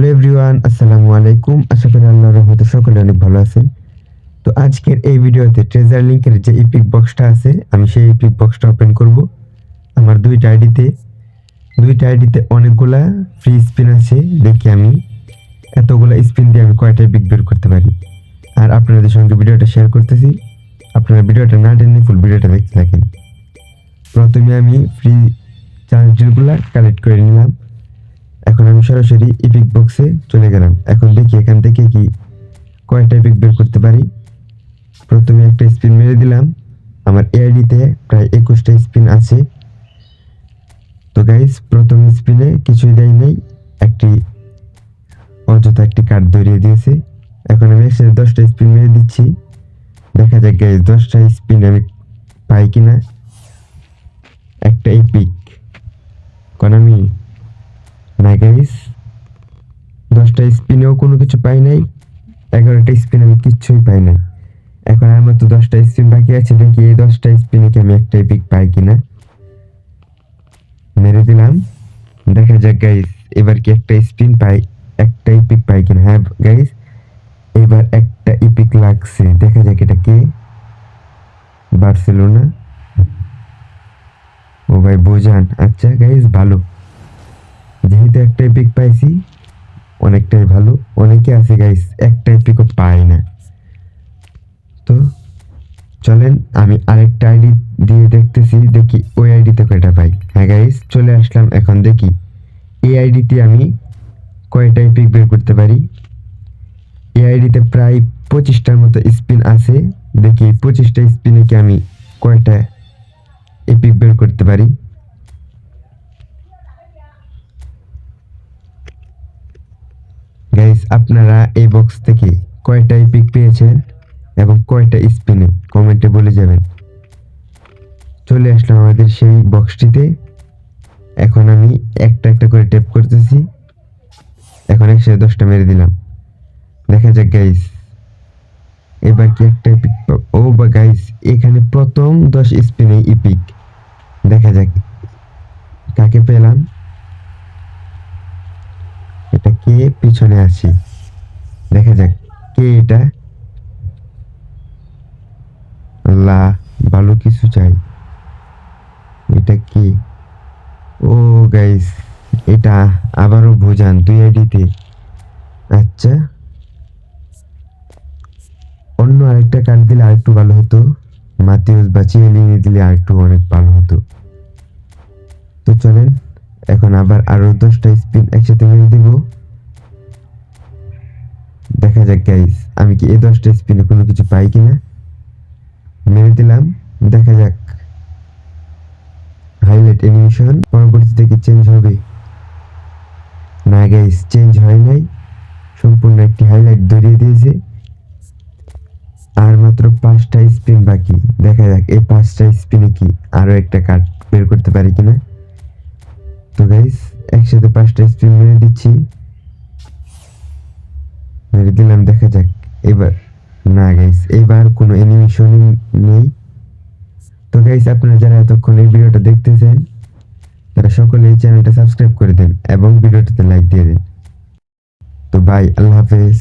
Hello everyone, আসসালামু আলাইকুম। আশা করি আল্লাহর রহমতে সকলে অনেক ভালো আছেন। তো আজকের এই ভিডিওতে ট্রেজার লিংকের যে ইপিক বক্সটা আছে, আমি সেই ইপিক বক্সটা ওপেন করব। আমার দুইটা আইডিতে দুইটা আইডিতে অনেকগুলা ফ্রি স্পিন আছে, দেখি আমি এতগুলা স্পিন দিয়ে আমি কয়টা ইপিক বের করতে পারি। আর আপনাদের সঙ্গে ভিডিওটা শেয়ার করতেছি। আপনারা ভিডিওটা না টেনে ফুল ভিডিওটা দেখতে থাকেন। প্রথমে আমি ফ্রি চার্জগুলা কালেক্ট করে নিলাম। এখন আমি সরাসরি ইপিক বক্সে চলে গেলাম। এখন দেখি এখান থেকে কি কয়টা ইপিক বের করতে পারি। প্রথমে একটা স্পিন মেরে দিলাম। আমার এআইডিতে প্রায় একুশটা স্পিন আছে। তো গাইস প্রথম স্পিনে কিছুই দেয় নাই। একটি অযথা একটি কার্ড ধরিয়ে দিয়েছে। এখন আমি একসাথে দশটা স্পিন মেরে দিচ্ছি। দেখা যাক গাইস দশটা স্পিন আমি পাই কিনা। একটা ইপিক না গাইস দশটা স্পিনেও কোনো কিছু পাই নাই, এগারোটা স্পিন আমি কিচ্ছুই পাই নাই। এখন আমার তো দশটা স্পিন বাকি আছে দেখি এই দশটা স্পিনে কি আমি একটাই পিক পাই কিনা? মেরে দিলাম। দেখা যাক গাইস এবার কি একটা স্পিন পাই একটা ইপিক পাই কিনা? হ্যাঁ গাইস এবার একটা ইপিক লাগছে। দেখা যাক এটা কে? বার্সেলোনা। ও ভাই, বোঝান। আচ্ছা গাইস ভালো। যেহেতু একটাই পিক পাইছি, অনেকটাই ভালো। অনেকে আছে গাইস একটাই পিকও পায় না। তো চলেন, আমি আরেকটা আইডি দিয়ে দেখতেছি, দেখি ওই আইডিতে কয়টা পাই। হ্যাঁ গাইস চলে আসলাম এখন দেখি। এই আইডিতে আমি কয়টাই পিক বের করতে পারি? এই আইডিতে প্রায় পঁচিশটার মতো স্পিন আছে। দেখি পঁচিশটা স্পিনে কি আমি কয়টা এপিক বের করতে পারি গাইস আপনারা এই বক্স থেকে কয়টা পিক পেয়েছেন এবং কয়টা স্পিনে কমেন্টে বলে যাবেন। চলে আসলাম আমাদের সেই বক্সটিতে এখন আমি একটা একটা করে ট্যাপ করতেছি। এখন একসাথে দশটা মেরে দিলাম। দেখা যাক গাইস এবার কি একটা ও বা গাইস এখানে প্রথম দশ স্পিনে ইপিক দেখা যাক। কে পিছনে আছে? দেখা যাক, কে এটা? আল্লাহ, ভালো কিছু চাই। এটা কি? ও গাইস, এটা আবারও বোঝান দুই আইডিতে। আচ্ছা। অন্য আরেকটা কার্ড দিলে আরেকটু ভালো হতো। মাতিউস বা চিয়েলিনি দিলে আরেকটু অনেক ভালো হতো। তো চলেন, এখন আবার আরও দশটা স্পিন একসাথে মেরে দিব। দেখা যাক গাইস আমি কি এই দশটা স্পিনে কোনো কিছু পাই কিনা? মেরে দিলাম, দেখা যাক। হাইলাইট অ্যানিমেশন পরবর্তীতে কি চেঞ্জ হবে? না গাইস চেঞ্জ হয় নাই। সম্পূর্ণ একটি হাইলাইট ধরিয়ে দিয়েছে। আর মাত্র পাঁচটা স্পিন বাকি। দেখা যাক, এই পাঁচটা স্পিনে কি আরও একটা কার্ড বের করতে পারি কিনা। তো গাইস একসাথে পাঁচটা স্পিন মেরে দিচ্ছি। মেরে দিলাম, দেখা যাক। এবার, না গাইস এবার কোনো অ্যানিমেশনই নেই। তো গাইস আপনারা যারা এতক্ষণ এই ভিডিওটা দেখতেছেন, তারা সকলে এই চ্যানেলটা সাবস্ক্রাইব করে দেন এবং ভিডিওটাতে লাইক দিয়ে দেন। তো বাই আল্লাহ হাফেজ।